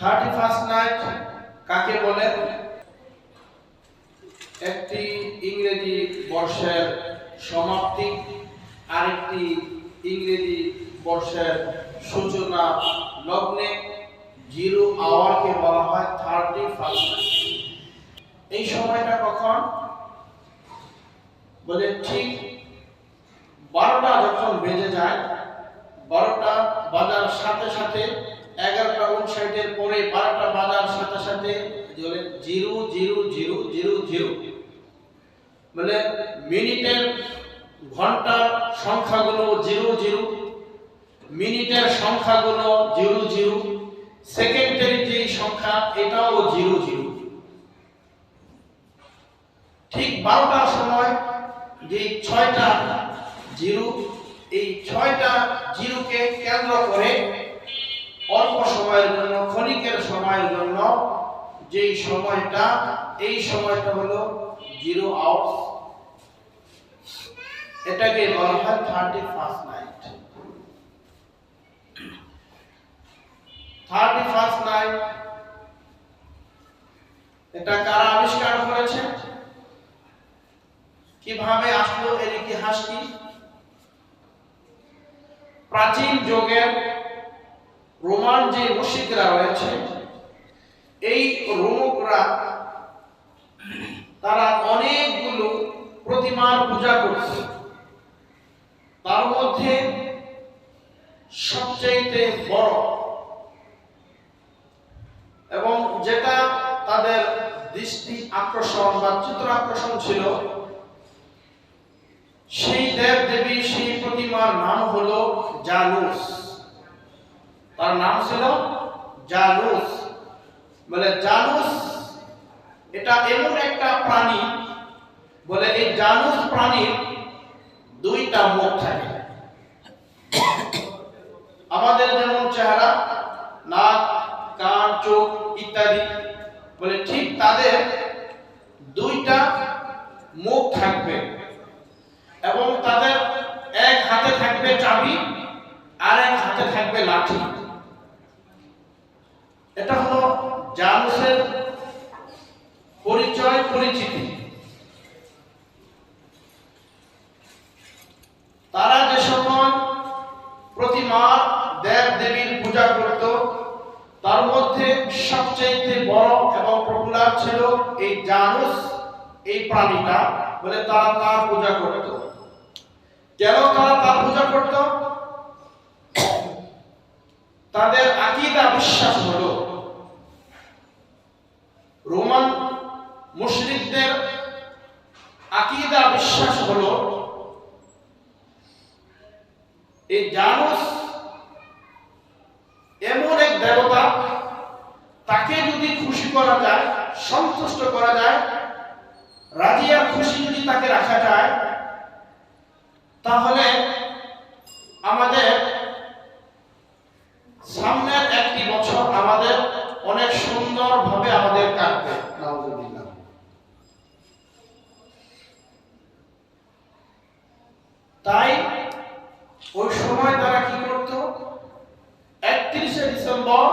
Thirty first night কাকে বলে? একটি ইংরেজি বর্ষের সমাপ্তি, আরেকটি ইংরেজি বর্ষের সূচনা লগ্নে। জিরো আওয়ারকে বলা হয় থার্টি ফার্স্ট এই সময়টা কখন? বলে ঠিক বারোটা যখন বেজে যায়, বারোটা বাজার সাথে সাথে এগারোটা উনষাটের পরে বারোটা বাজার সাথে সাথে zero zero zero zero zero. মানে মিনিটের ঘণ্টার সংখ্যাগুলো জিরো জিরো। মিনিটের সংখ্যাগুলো জিরো জিরো। সেকেন্ডের যে সংখ্যা, এটাও জিরো জিরো। ঠিক বারোটার সময় যে ছয়টা জিরো, এই ছয়টা জিরোকে কেন্দ্র করে অল্প সময়ের জন্য, ক্ষণিকের সময়ের জন্য, যেই সময়টা, এই সময়টা হলো জিরো আওয়ার্স এটাকে বলা হয় thirty first night thirty first night এটা কারা আবিষ্কার করেছে? কীভাবে আসলো এর ইতিহাস কি? প্রাচীন যুগের রোমান যে মুশিকরা রয়েছে, এই রোমকরা, তারা অনেকগুলো প্রতিমার পূজা করছে। তার মধ্যে সবচেয়ে বড় এবং যেটা তাদের দৃষ্টি আকর্ষণ বা চিত্র আকর্ষণ ছিল, সেই দেব দেবী সেই প্রতিমার নাম হলো জানুস তার নাম ছিল জালুস। বলে জালুস, এটা এমন একটা প্রাণী, বলে এই জানুস প্রাণীর দুইটা মুখ থাকে। আমাদের যেমন চেহারা, নাক, কান, চোখ ইত্যাদি, বলে ঠিক তাদের দুইটা মুখ থাকবে। এবং তাদের এক হাতে থাকবে চাবি আর এক হাতে থাকবে লাঠি। এটা হলো জানুসের পরিচয় পরিচিতি। তারা যে সময় প্রতিমা দেব দেবীর পূজা করত, তার মধ্যে সবচেয়ে বড় এবং পপুলার ছিল এই জানুস, এই প্রাণীটা, বলে তারা তার পূজা করত। কেন তারা তার পূজা করত? তাদের আকিদা বিশ্বাস হলো রোমান মুশরিকদের আকিদা বিশ্বাস হলো এই জানুস এমন এক দেবতা তাকে যদি খুশি করা যায় সন্তুষ্ট করা যায় রাজিয়া খুশি যদি তাকে রাখা যায় তাহলে আমাদের সামনের একটি বছর আমাদের অনেক সুন্দরভাবে আমাদের কাটবে। তাই ওই সময় তারা কি করত? একত্রিশে ডিসেম্বর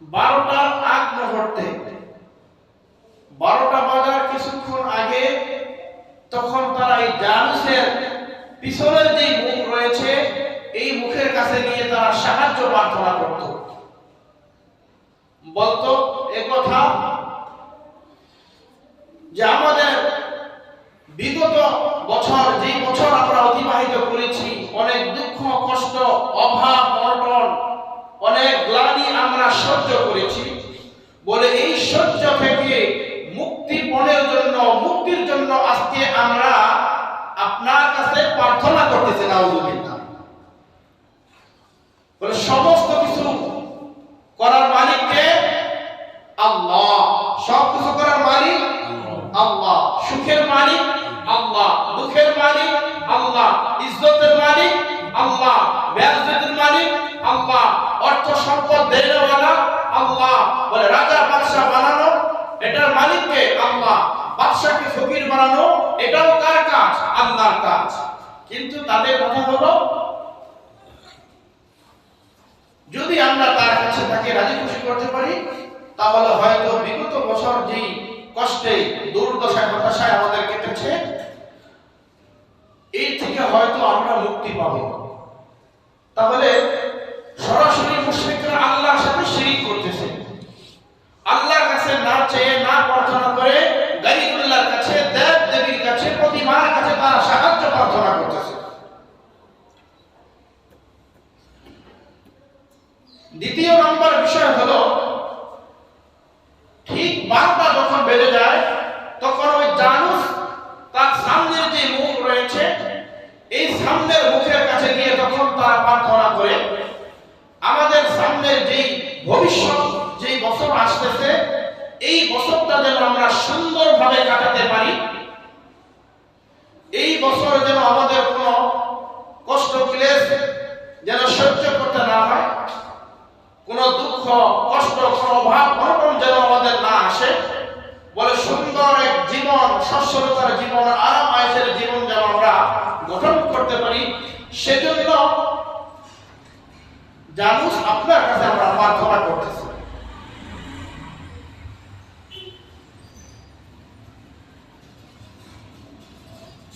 বারোটার আগ মুহূর্তে বারোটা বাজার কিছুক্ষণ আগে তখন পিছনের যে মুখ রয়েছে, এই মুখের কাছে নিয়ে তারা সাহায্য প্রার্থনা করত। কথা যে আমাদের বিগত বছর যে বছর আমরা অতিবাহিত করেছি, অনেক দুঃখ, কষ্ট, অভাব, অনটন, অনেক গ্লানি আমরা সহ্য করেছি। বলে এই সহ্য থেকে মুক্তি পণের জন্য, মুক্তির জন্য আজকে আমরা আপনার কাছে প্রার্থনা করতেছি, নাউজুবিল্লাহ। বলে, সমস্ত কিছু করার মালিককে আল্লাহ। সব কিছু করার মালিক আল্লাহ। সুখের মালিক আল্লাহ। দুঃখের মালিক আল্লাহ। ইজ্জতের মালিক আল্লাহ। ব্যাজতের মালিক আল্লাহ। অর্থ সম্পদ দেওয়ালা আল্লাহ। বলে রাজা বাদশা বানানো। এটার মালিককে আল্লাহ। বাদশাকে ফকির বানানো, এটাও কার কাজ, আল্লাহর কাজ। কিন্তু তাদের কথা হলো, যদি আমরা তার কাছে তাকে রাজি খুশি করতে পারি, তাহলে হয়তো বিগত বছর যেই কষ্টে, দুর্দশায়, হতাশায় আমাদের কেটেছে এই থেকে হয়তো আমরা মুক্তি পাব। তাহলে সরাসরি মুশরিকরা আল্লাহর সাথে শিরিক করতেছে আল্লাহর কাছে না চেয়ে না প্রার্থনা করে গাইবুল্লাহর কাছে দেব দেবীর কাছে প্রতিমার কাছে তারা সাহায্য প্রার্থনা করতেছে দ্বিতীয় নম্বর বিষয় হলো ঠিক বারোটা যখন বেড়ে যায় তখন ওই জানুস তার সামনের যে মুখ রয়েছে এই সামনের মুখের কাছে গিয়ে তখন তারা প্রার্থনা করে আমাদের সামনের যেই ভবিষ্যৎ যেই বছর আসতেছে এই বছরটা যেন আমরা সুন্দরভাবে কাটাতে পারি এই বছর যেন আমাদের কোনো কষ্ট ক্লেশ যেন সহ্য করতে না হয় কোনো দুঃখ কষ্ট অভাব অনটন যেন আমাদের না আসে। বলে সুন্দর এক জীবন, সচ্ছলতার জীবন, আরাম আয়েসের জীবন যেন আমরা গঠন করতে পারি, সেজন্য জানুস আপনার কাছে আমরা প্রার্থনা করতেছি।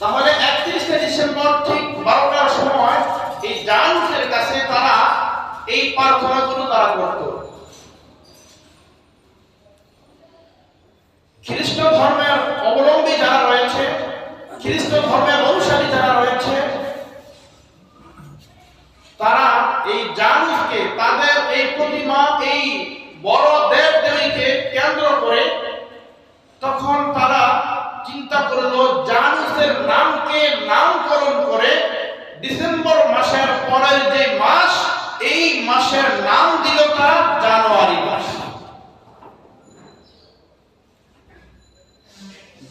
তাহলে একত্রিশে ডিসেম্বর ঠিক বারোটার সময় এই জানুসের কাছে তারা এই প্রার্থনাগুলো তারা করত খ্রিস্ট ধর্মের অবলম্বী যারা রয়েছে খ্রিস্ট ধর্মের অনুসারী যারা রয়েছে, তারা এই জানুসকে, তাদের এই প্রতিমা, এই বড় দেব দেবীকে কেন্দ্র করে তখন তারা চিন্তা করল, জানুসের নামকে নামকরণ করে ডিসেম্বর মাসের পরের যে মাস, এই মাসের নাম দিল তারা জানুয়ারি মাস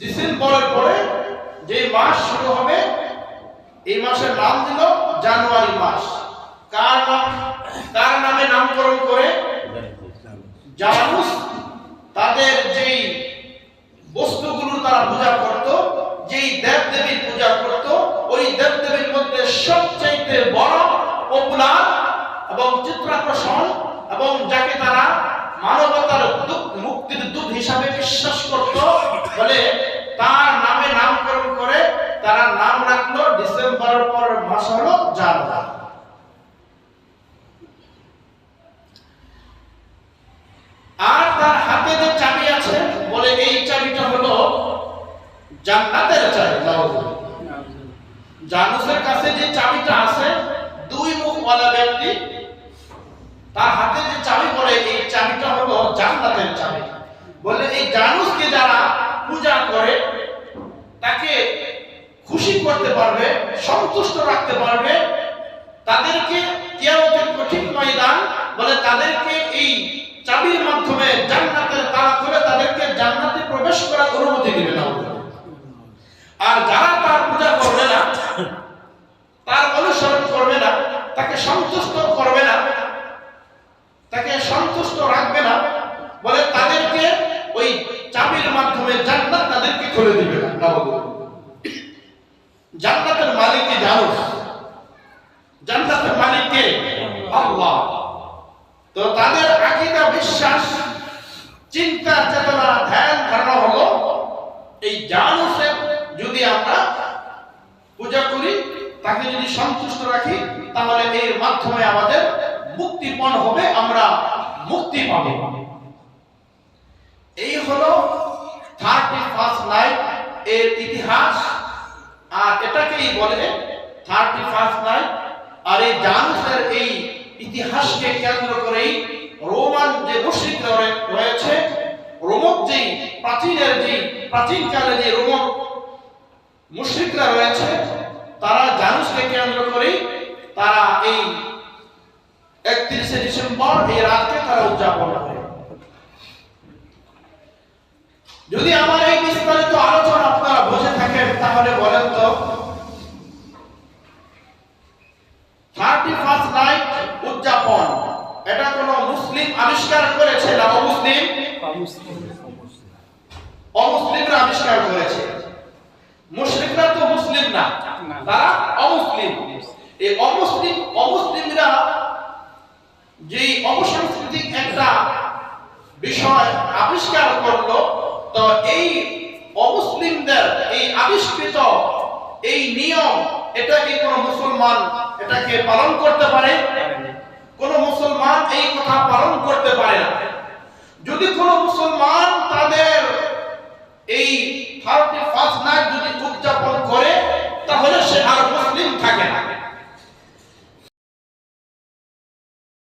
ডিসেম্বরের পরে যে মাস শুরু হবে, এই মাসের নাম দিল জানুয়ারি মাস। কার নাম, কার নামে নামকরণ করে? জানুস, তাদের যেই বস্তুগুলো তারা পূজা করত, যেই দেব দেবীর পূজা করত, ওই দেব দেবীর মধ্যে সবচাইতে বড় পপুলার এবং চিত্রাকর্ষণ এবং যাকে তারা মানবতার মুক্তির দূত হিসাবে বিশ্বাস করত বলে তার নামে নামকরণ করে তারা নাম রাখল ডিসেম্বরের পর মাস হলো জানুয়ারি আর তার হাতে যে চাবি আছে বলে এই চাবিটা হলো জানুসের কাছে যে চাবিটা আছে, দুই মুখওয়ালা ব্যক্তি, তার হাতে যে চাবি বলে এই চাবিটা হলো জান্নাতের চাবি। বলে এই জানুসকে যারা পূজা করে, তাকে খুশি করতে পারবে, সন্তুষ্ট রাখতে পারবে, তাদেরকে কিয়ামতের কঠিন ময়দান, বলে তাদেরকে এই চাবির মাধ্যমে জান্নাতের তালা খুলে তাদেরকে জান্নাতে প্রবেশ করার অনুমতি দিবে না। আর যারা তার পূজা করবে না, তার অনুসরণ করবে না, তাকে সন্তুষ্ট করবে না, তাকে সন্তুষ্ট রাখবে না, বলে তাদেরকে ওই চাবির মাধ্যমে জান্নাত তাদেরকে খুলে দিবে না। জান্নাতের মালিক জানো? জান্নাতের মালিক কে? আল্লাহ। তো তাদের আকীদা, বিশ্বাস, চিন্তা, চেতনা, ধ্যান, ধারণা হলো, এই জানুসের যদি আমরা পূজা করি, তাকে যদি সন্তুষ্ট রাখি, তাহলে এর মাধ্যমে আমাদের মুক্তিপণ হবে, আমরা মুক্তি পাব। এই হলো থার্টি ফার্স্ট নাইট এর ইতিহাস। আর এটাকেই বলে থার্টি ফার্স্ট নাইট আর এই জানুসের এই ইতিহাসকে কেন্দ্র করেই রোমান যে মুশ্রিকরা রয়ে- রয়েছে, রোমক যেই প্রাচীনের যে প্রাচীনকালে যে রোমক মুশ্রিকরা রয়েছে, তারা জানুসকে কেন্দ্র করেই তারা এই একত্রিশে ডিসেম্বর এই রাতকে তারা উদযাপন করে। যদি আমার এই বিস্তারিত আলোচনা আপনারা বুঝে থাকেন, তাহলে বলেন তো থার্টি ফার্স্ট নাইট উদযাপন, এটা কোন মুসলিম আবিষ্কার করেছে না অমুসলিম। এটা কি কোন মুসলমান এটাকে পালন করতে পারে? কোন মুসলমান এই কথা পালন করতে পারে না। যদি কোন মুসলমান তাদের এই থার্টি ফার্স্ট নাইট যদি উদযাপন করে, তাহলে সে আর মুসলিম থাকে না।